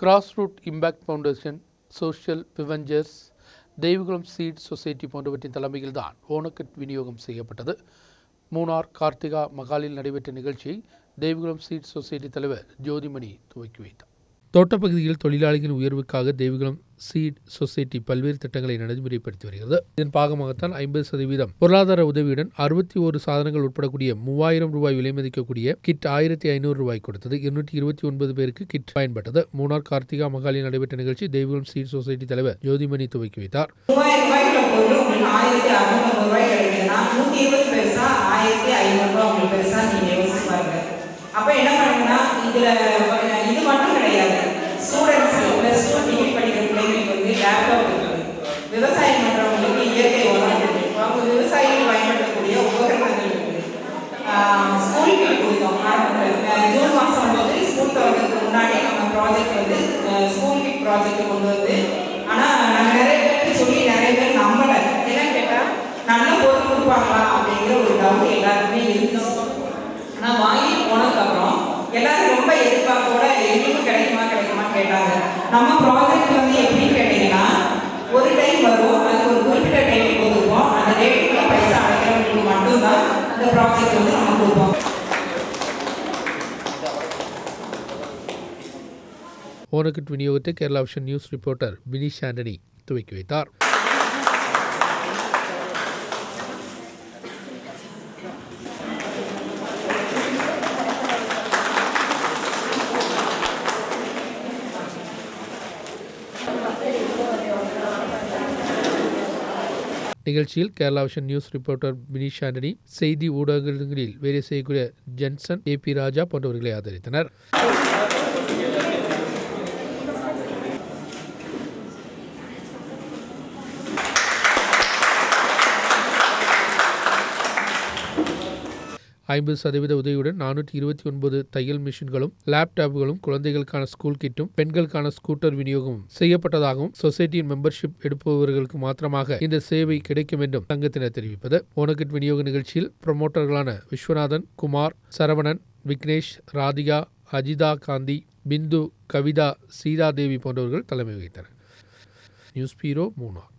Grass root impact foundation social பிவெஞ்சர்ஸ் Deivakulam seed society போன்றவற்றின் தலைமையில்தான் ஓணக்கிட் விநியோகம் செய்யப்பட்டது. மூனார் கார்த்திகா மகாலில் நடைபெற்ற நிகழ்ச்சியை தெய்வகுளம் சீட் சொசைட்டி தலைவர் ஜோதிமணி துவக்கி வைத்தார். தோட்டப்பகுதியில் தொழிலாளிகளின் உயர்வுக்காக தெய்வகுலம் சீட் சொசைட்டி பல்வேறு திட்டங்களை நடைமுறைப்படுத்தி வருகிறது. இதன் பாகமாகத்தான் ஐம்பது சதவீதம் பொருளாதார உதவியுடன் அறுபத்தி ஒரு சாதனங்கள் உட்படக்கூடிய மூவாயிரம் ரூபாய் விலை மதிக்கக்கூடிய கிட் ஆயிரத்தி ஐநூறு ரூபாய் கொடுத்தது. இருநூற்றி இருபத்தி ஒன்பது பேருக்கு கிட் பயன்பட்டது. மூணார் கார்த்திகா மகாலில் நடைபெற்ற நிகழ்ச்சி தெய்வகுலம் சீட் சொசைட்டி தலைவர் ஜோதிமணி துவக்கி வைத்தார். அப்ப என்ன பண்ணுங்கன்னா இதுல ஸ்கூலுக்கு கொடுத்தோம் ஆரம்பத்தில் ஜூன் மாதம் வந்து ஸ்கூல் தொடர்றதுக்கு முன்னாடி நம்ம ப்ராஜெக்ட் வந்து ஸ்கூல் கிட் ப்ராஜெக்ட் கொண்டு வந்து ஆனால் நாங்கள் நிறைய பேருக்கு சொல்லி நிறைய பேர் நம்பலை என்னன்னு கேட்டால் நல்ல பொருள் கொடுப்பாங்களா அப்படிங்கிற ஒரு டவுட் எல்லாருக்குமே இருந்துச்சு ஆனால் வாங்கி போனதுக்கப்புறம் எல்லாரும் ரொம்ப எதிர்பார்ப்போட எங்களுக்கும் கிடைக்குமா கிடைக்குமா கேட்டாங்க நம்ம ப்ராஜெக்ட் வந்து எப்படி அந்த ப்ராஜெக்ட் வந்து நம்ம கொடுப்போம் ஓனக்கிட் விநியோகத்தை Kerala vision news reporter Binish Antony துவக்கி வைத்தார். நிகழ்ச்சியில் Kerala vision news reporter Binish Antony செய்தி ஊடகங்களில் வேலை செய்யக்கூடிய ஜென்சன் ஏ பி ராஜா போன்றவர்களை ஆதரித்தனர். ஐம்பது சதவீத உதவியுடன் நானூற்றி இருபத்தி ஒன்பது தையல் மிஷின்களும் லேப்டாப்புகளும் குழந்தைகளுக்கான ஸ்கூல் கிட்டும் பெண்களுக்கான ஸ்கூட்டர் விநியோகமும் செய்யப்பட்டதாகவும் சொசைட்டியின் மெம்பர்ஷிப் எடுப்பவர்களுக்கு மாத்திரமாக இந்த சேவை கிடைக்கும் என்றும் சங்கத்தினர் தெரிவிப்பது. ஓனகிட் விநியோக நிகழ்ச்சியில் ப்ரமோட்டர்களான விஸ்வநாதன் குமார் சரவணன் விக்னேஷ் ராதிகா அஜிதா காந்தி பிந்து கவிதா சீதாதேவி போன்றவர்கள் தலைமை வகித்தனர். நியூஸ் பீரோ மூணார்